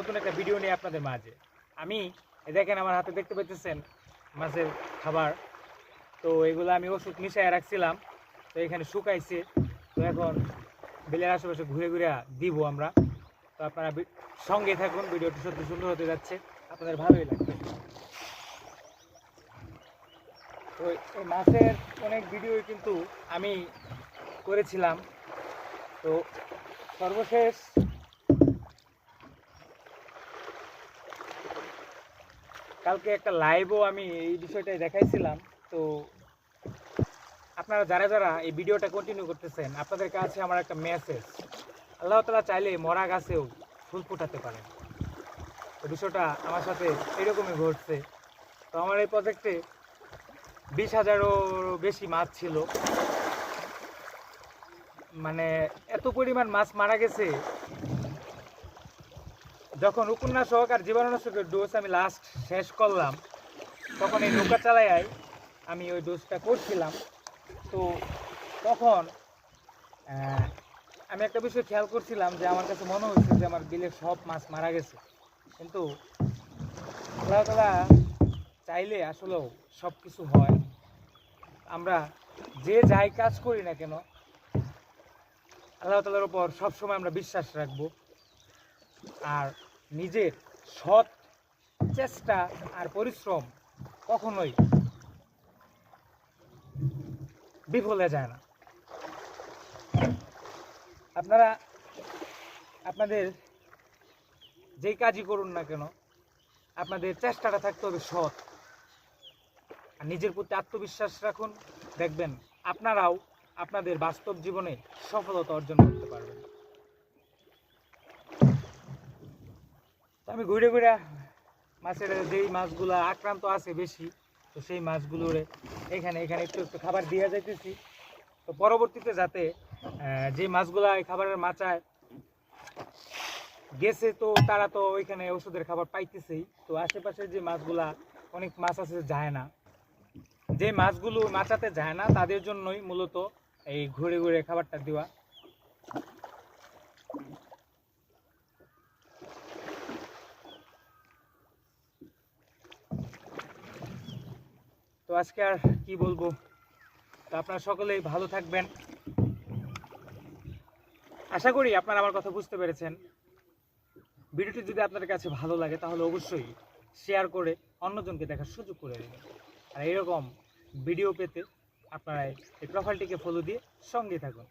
নতুন একটা ভিডিও নিয়ে আপনাদের মাঝে। আমি দেখেন আমার হাতে দেখতে পেতেছেন মাছের খাবার। তো এগুলো আমি ওষুধ মিশাই রাখছিলাম, তো এখানে শুকাইছে। তো এখন বিলের আশেপাশে ঘুরে ঘুরে দিব আমরা। তো আপনারা সঙ্গে থাকুন, ভিডিওটি সত্যি সুন্দর হতে যাচ্ছে। আপনাদের ভালোই লাগবে। তো এই মাছের অনেক ভিডিওই কিন্তু আমি করেছিলাম। তো সর্বশেষ কালকে একটা লাইভও আমি এই বিষয়টাই দেখাইছিলাম। তো আপনারা যারা যারা এই ভিডিওটা কন্টিনিউ করতেছেন, আপনাদের কাছে আমার একটা মেসেজ আল্লাহ তালা চাইলে মরা গাছেও ফুল ফোটাতে পারেন। তো বিষয়টা আমার সাথে এরকমই ঘটছে। তো আমার এই প্রজেক্টে বিশ হাজারও বেশি মাছ ছিল। মানে এত পরিমাণ মাছ মারা গেছে যখন উপন্যাসক আর জীবাণুনাশকের ডোজ আমি লাস্ট শেষ করলাম, তখন এই নৌকা চালায় আমি ওই ডোজটা করছিলাম। তো তখন আমি একটা বিষয় খেয়াল করছিলাম যে আমার কাছে মনে হচ্ছে যে আমার বিলের সব মাছ মারা গেছে। কিন্তু আল্লাহ তালা চাইলে আসলেও সব কিছু হয়। আমরা যে যাই কাজ করি না কেন, আল্লাহ তালার উপর সবসময় আমরা বিশ্বাস রাখব। আর নিজের সৎ চেষ্টা আর পরিশ্রম কখনোই বিফলে যায় না। আপনারা, আপনাদের যেই কাজই করুন না কেন, আপনাদের চেষ্টাটা থাকতে হবে সৎ। আর নিজের প্রতি আত্মবিশ্বাস রাখুন, দেখবেন আপনারাও আপনাদের বাস্তব জীবনে সফলতা অর্জন করতে পারবেন। আমি ঘুরে ঘুরে মাছের যেই মাছগুলো আক্রান্ত আছে বেশি, তো সেই মাছগুলোরে এখানে এখানে একটু একটু খাবার দিয়ে যাইতেছি। তো পরবর্তীতে যাতে যে মাছগুলা এই খাবারের মাচায় গেছে, তো তারা তো ওইখানে ওষুধের খাবার পাইতেছেই। তো আশেপাশে যে মাছগুলা, অনেক মাছ আছে, যায় না। যে মাছগুলো মাচাতে যায় না, তাদের জন্যই মূলত এই ঘুরে ঘুরে খাবারটা দেওয়া। তো আজকে আর কি বলব? তো আপনারা সকলেই ভালো থাকবেন। আশা করি আপনারা আমার কথা বুঝতে পেরেছেন। ভিডিওটি যদি আপনাদের কাছে ভালো লাগে, তাহলে অবশ্যই শেয়ার করে অন্যজনকে দেখার সুযোগ করে দেবেন আর এরকম ভিডিও পেতে আপনারা এই প্রোফাইলটিকে ফলো দিয়ে সঙ্গে থাকুন।